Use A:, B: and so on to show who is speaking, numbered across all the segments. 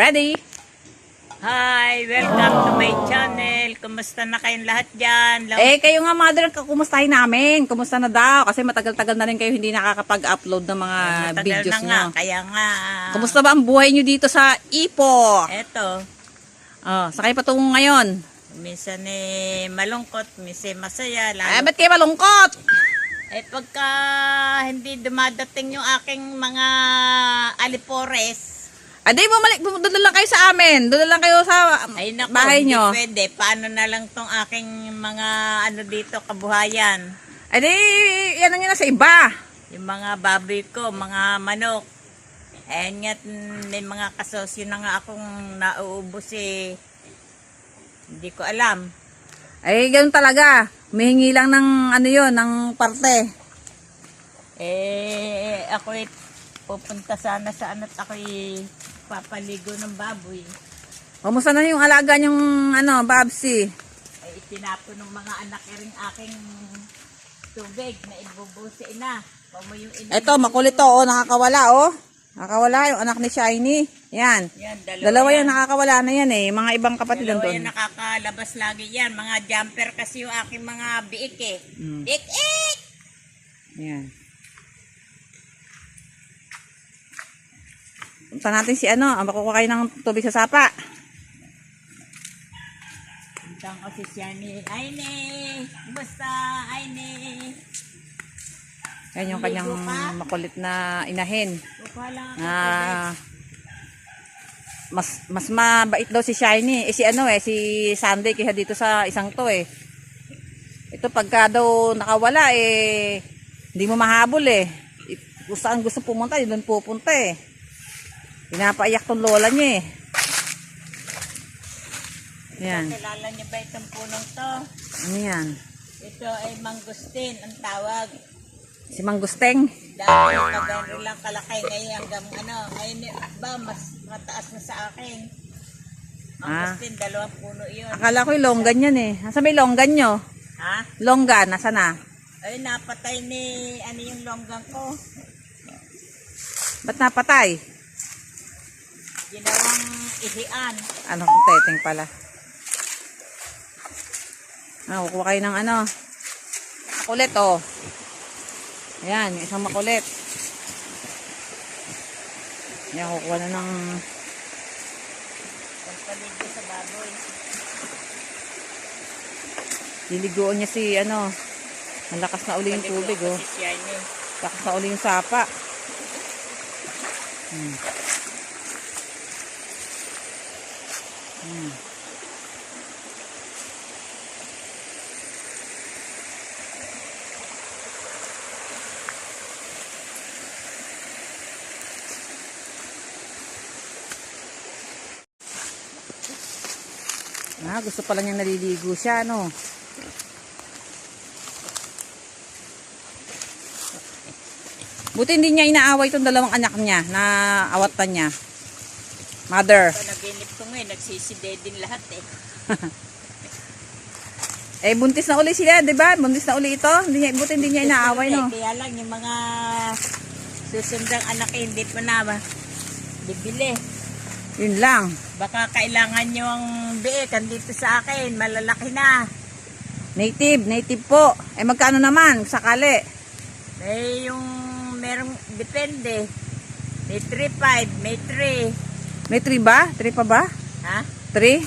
A: Ready?
B: Hi! Welcome to my channel. Kumusta na kayong lahat dyan? Lam-
A: Eh, kayo nga mother, kumustahin namin. Kumusta na daw? Kasi matagal-tagal na rin kayo hindi nakakapag-upload ng mga
B: Matagal
A: videos
B: na nga,
A: nyo.
B: kaya nga.
A: Kumusta ba ang buhay nyo dito sa Ipo?
B: Eto,
A: Oh, sa kayo patungo ngayon?
B: minsan eh malungkot, minsan masaya.
A: Ay,
B: Lalo,
A: ba't kayo malungkot?
B: eh pagka hindi dumadating yung aking mga alipores,
A: Ay, di bumalik, bum- doon lang kayo sa amin. Doon lang kayo sa
B: ay naku,
A: bahay
B: hindi
A: nyo.
B: pwede. Paano na lang tong aking mga ano dito, kabuhayan.
A: Ay, di, yan ang yun na sa iba.
B: Yung mga baboy ko, mga manok. Eh, nga't may mga kasosyo na nga akong nauubos eh. Hindi ko alam.
A: Ay, ganun talaga. Humihingi lang ng ano yun, ng parte.
B: Eh, ako eh, pupunta sana sa ano't ako eh, papaligo ng baboy.
A: Kumusta na yung alaga yung ano, Babsi?
B: Eh, itinapon ng mga anak eh rin aking tubig na ibubusi na. Yung ina.
A: Ito, makulit to, oh, nakakawala, oh. Nakakawala yung anak ni Shiny. Yan.
B: Yan, dalawa,
A: Dalawa yan, nakakawala na yan eh. Mga ibang kapatid
B: Dalawa
A: doon.
B: yan nakakalabas lagi yan. Mga jumper kasi yung aking mga biik eh.
A: Mm.
B: Biik, ik!
A: Yan. Punta natin si ano, ang makukuha kayo ng tubig sa sapa.
B: Punta ko si Shani. Aine! Basta, Aine!
A: Yan yung kanyang makulit na inahin. Na
B: tubig.
A: mas mas mabait daw si Shiny. Eh si ano eh, si Sunday kaya dito sa isang to eh. Ito pagka daw nakawala eh, hindi mo mahabol eh. Kung saan gusto pumunta, yun doon pupunta eh. Pinapaiyak tong lola niya eh. Yan.
B: Kilala niyo ba itong punong to?
A: Ano yan?
B: Ito ay mangustin ang tawag.
A: Si Manggusteng.
B: Dati kagano lang kalaki ngayon hanggang ano, ngayon ba mas mataas na sa akin.
A: Ah.
B: Mangustin, dalawang puno yun.
A: Akala ko yung longgan yan eh. Nasa may longgan nyo?
B: Ha?
A: Longgan, nasa na?
B: Ay, napatay ni, ano yung longgang ko?
A: Ba't napatay?
B: Ginawang ihian.
A: Ano, teteng pala. Ah, kukuha kayo ng ano. Makulit, oh. Ayan, isang makulit. Ayan, kukuha na ng...
B: Pagpaligo sa baboy.
A: Liliguan niya si, ano, malakas na uli yung tubig, oh. Lakas na uli yung sapa. Hmm. Hmm. Ah, gusto pala niyang naliligo siya, no? Buti hindi niya inaaway itong dalawang anak niya na awatan niya. Mother.
B: Ito, naginip ko ngayon, nagsiside din lahat eh.
A: Eh, buntis na uli sila, di ba? Buntis na uli ito. Hindi niya, buti hindi niya inaaway, no?
B: Kaya lang yung mga susundang anak eh, hindi pa na ba? Bibili.
A: Yun lang.
B: Baka kailangan nyo ang biik dito sa akin. Malalaki na.
A: Native, native po. Eh, magkano naman, sakali?
B: Eh, yung merong depende. May 3-5, may 3.
A: May 3 ba? 3 pa ba?
B: Ha?
A: 3?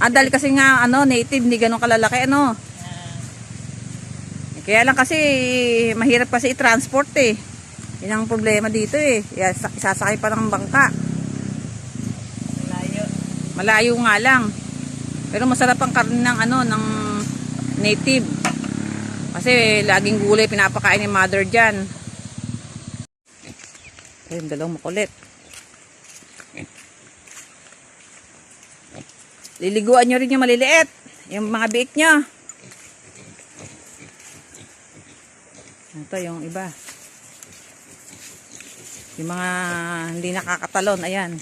A: Ah, dahil kasi nga, ano, native, hindi ganun kalalaki, ano? Eh, Kaya lang kasi, mahirap kasi i-transport, eh. Yun ang problema dito, eh. Isa- Isasakay pa ng bangka.
B: malayo.
A: Malayo nga lang. Pero masarap ang karne ng ano, ng native. Kasi laging gulay pinapakain ni mother dyan. Ayun, dalawang makulit. Liliguan nyo rin yung maliliit. Yung mga biik nyo. Ito yung iba. Yung mga hindi nakakatalon. Ayan.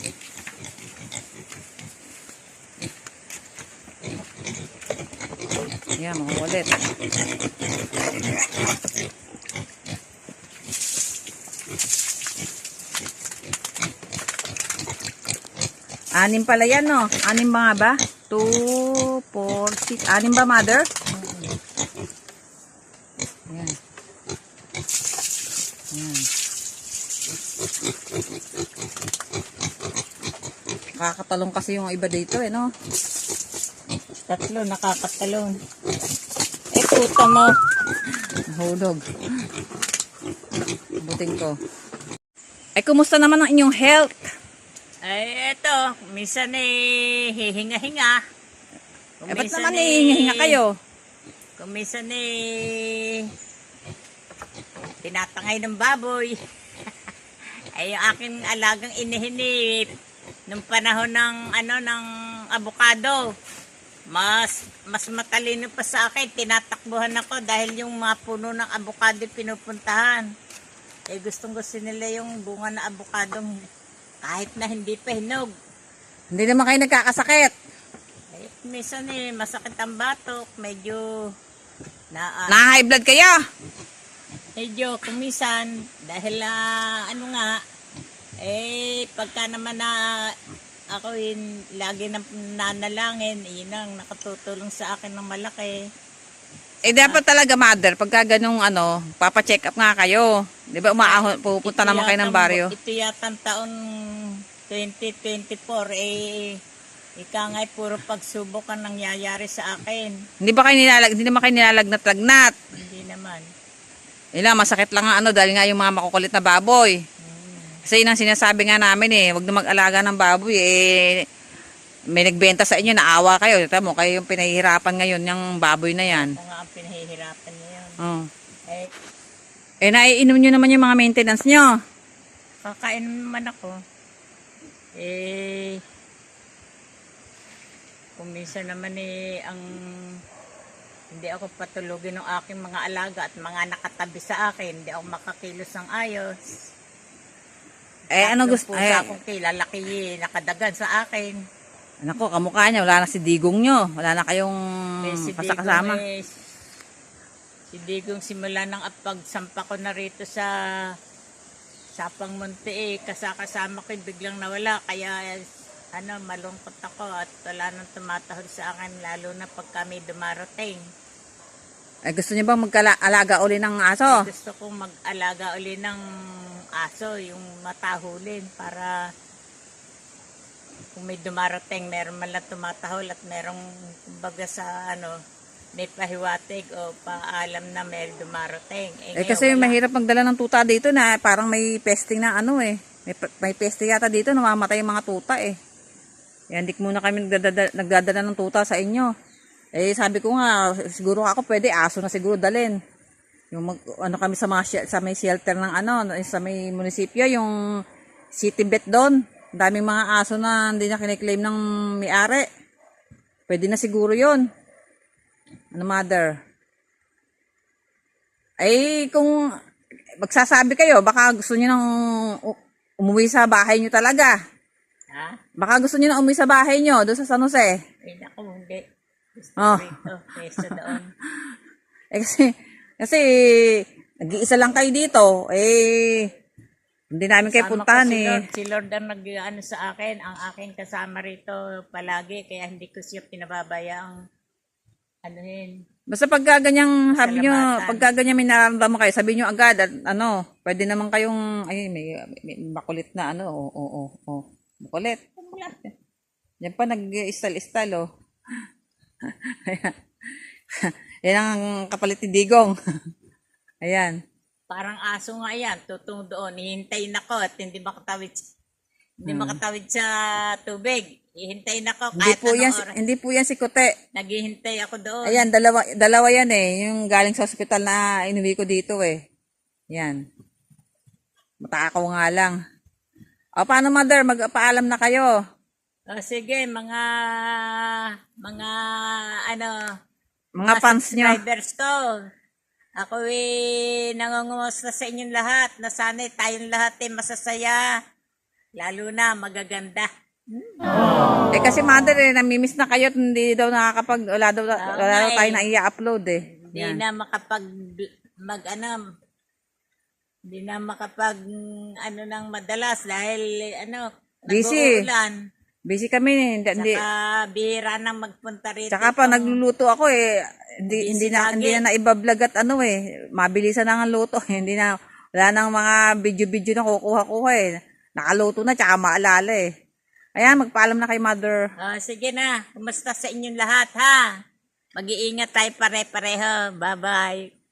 A: Ayan, mga kulit. Anim pala yan, no? Anim ba nga ba? 2, 4, 6. Anim ba, mother? Ayan. Ayan. Kakatalong kasi yung iba dito, eh, no?
B: Tatlo, nakakatalon. Eh, puta mo.
A: Nahulog. Buting ko. Ay, kumusta naman ang inyong health?
B: Ay, eto, minsan eh, hihinga-hinga. Kung
A: Eh, ba't naman
B: eh,
A: hihinga kayo?
B: Kung minsan eh, tinatangay ng baboy. Ay, yung aking alagang inihinip nung panahon ng, ano, ng abukado. Mas, mas matalino pa sa akin, tinatakbuhan ako dahil yung mga puno ng abukado pinupuntahan. Eh, gustong gusto nila yung bunga na abukadong kahit na hindi pa hinog.
A: Hindi naman kayo nagkakasakit.
B: Eh, minsan eh, masakit ang batok, medyo na, ah,
A: Na-high blood kayo.
B: medyo kumisan dahil ah, ano nga eh pagka naman na ako yun lagi na nanalangin yun ang nakatutulong sa akin ng malaki
A: Eh, dapat talaga, mother, pagka ganung ano, papacheck up nga kayo. Di ba, umaahon, pupunta
B: Ito
A: naman kayo ng baryo.
B: ito yata taon 2024 eh ika nga eh, puro pagsubok ang nangyayari sa akin
A: Hindi ba kayo nilalag, hindi naman kayo nilalagnat-lagnat?
B: hindi naman
A: Ilang, masakit lang ano, dahil nga yung mga makukulit na baboy. Kasi yun ang sinasabi nga namin eh, wag na mag-alaga ng baboy eh. May nagbenta sa inyo, naawa kayo. Tama mo, kayo yung pinahihirapan ngayon, yung baboy na yan.
B: kung nga ang pinahihirapan niya yun
A: Oh.
B: eh
A: Eh, naiinom nyo naman yung mga maintenance nyo.
B: Kakain naman ako. Eh, kung minsan naman eh, ang hindi ako patulugin ng aking mga alaga at mga nakatabi sa akin, hindi ako makakilos ng ayos.
A: Eh, ano
B: Yung
A: gusto?
B: pusa
A: Eh,
B: akong kilalaki eh, nakadagan sa akin.
A: Nako, kamukha niya. Wala na si Digong nyo. Wala na kayong
B: Eh, si
A: kasakasama.
B: Digong, eh, si Digong simula ng pagsampa ko na rito sa Sapang Monte eh, kasakasama ko biglang nawala kaya eh, ano malungkot ako at wala nang tumatahod sa akin lalo na pag kami dumarating.
A: Eh, gusto niyo ba magkalaga uli ng aso?
B: Gusto kong mag-alaga uli ng aso, yung matahulin para kung may dumarating, meron man lang tumatahol at merong kumbaga sa ano, may pahiwatig o paalam na may dumarating.
A: Eh,
B: ngayon
A: kasi
B: wala.
A: mahirap magdala ng tuta dito na parang may pesting na ano eh. May, may pesting yata dito, namamatay yung mga tuta eh. Yan, di muna kami nagdadala, nagdadala ng tuta sa inyo. Eh, sabi ko nga, siguro ako pwede, aso na siguro dalin. Yung mag, ano kami sa mga, sa may shelter ng ano, sa may munisipyo, yung city vet doon. Daming mga aso na hindi na kiniklaim ng may-ari. Pwede na siguro yon Ano, mother? Ay, kung magsasabi kayo, baka gusto niyo nang umuwi sa bahay niyo talaga.
B: Ha?
A: Baka gusto niyo nang umuwi sa bahay niyo doon sa San Jose.
B: Ay, naku, hindi. Gusto
A: Oh.
B: rito, kesa doon.
A: Eh kasi, kasi, nag-iisa lang kayo dito. Eh, hindi namin kayo
B: Kasama
A: puntahan
B: si
A: eh.
B: Lord. Si Lord ang nag ano sa akin, ang aking kasama rito palagi, kaya hindi ko siya pinababayaang anuhin.
A: Basta pagka ganyang, sabi nyo,
B: Salamatan.
A: pagka ganyan may nararamdaman kayo, sabi nyo agad, at ano, pwede naman kayong, ay, may, may makulit na ano, oo, oo, oo, makulit. Yan pa, nag-istal-istal, oh. Yan ang kapalit ni Digong. Ayan.
B: Parang aso nga yan, tutung doon, hihintayin ako at hindi makatawid, hindi makatawid sa tubig. Hihintayin ako
A: Hmm. Hindi
B: kahit
A: po yan,
B: oras.
A: hindi po yan si Kote.
B: Naghihintay ako doon.
A: Ayan, dalawa, dalawa yan eh. Yung galing sa ospital na inuwi ko dito eh. Yan. Matakaw nga lang. O, paano mother? Magpaalam na kayo.
B: O sige, mga, mga, ano,
A: Mga fans nyo.
B: subscribers ko. Ako eh, nangungumusta sa inyong lahat na sana'y tayong lahat ay masasaya. Lalo na magaganda.
A: Eh kasi mother eh, namimiss na kayo at hindi daw nakakapag, wala daw, wala daw
B: nga
A: tayo
B: eh.
A: na i-upload eh.
B: Hindi na makapag, mag ano, hindi na makapag, ano nang madalas dahil, ano,
A: Busy.
B: nag-uulan.
A: Busy kami. Hindi, hindi.
B: Saka bihira nang magpunta rito.
A: Tsaka pa
B: itong-
A: nagluluto ako eh. Hindi, hindi na
B: lagi.
A: hindi na naibablog at ano eh. Mabilisan na ang luto. hindi na wala nang mga video-video na kukuha-kuha eh. Nakaluto na tsaka maalala eh. Ayan, magpaalam na kay mother.
B: Ah, sige na. Kumusta sa inyong lahat, ha? Mag-iingat tayo pare-pareho. Bye-bye.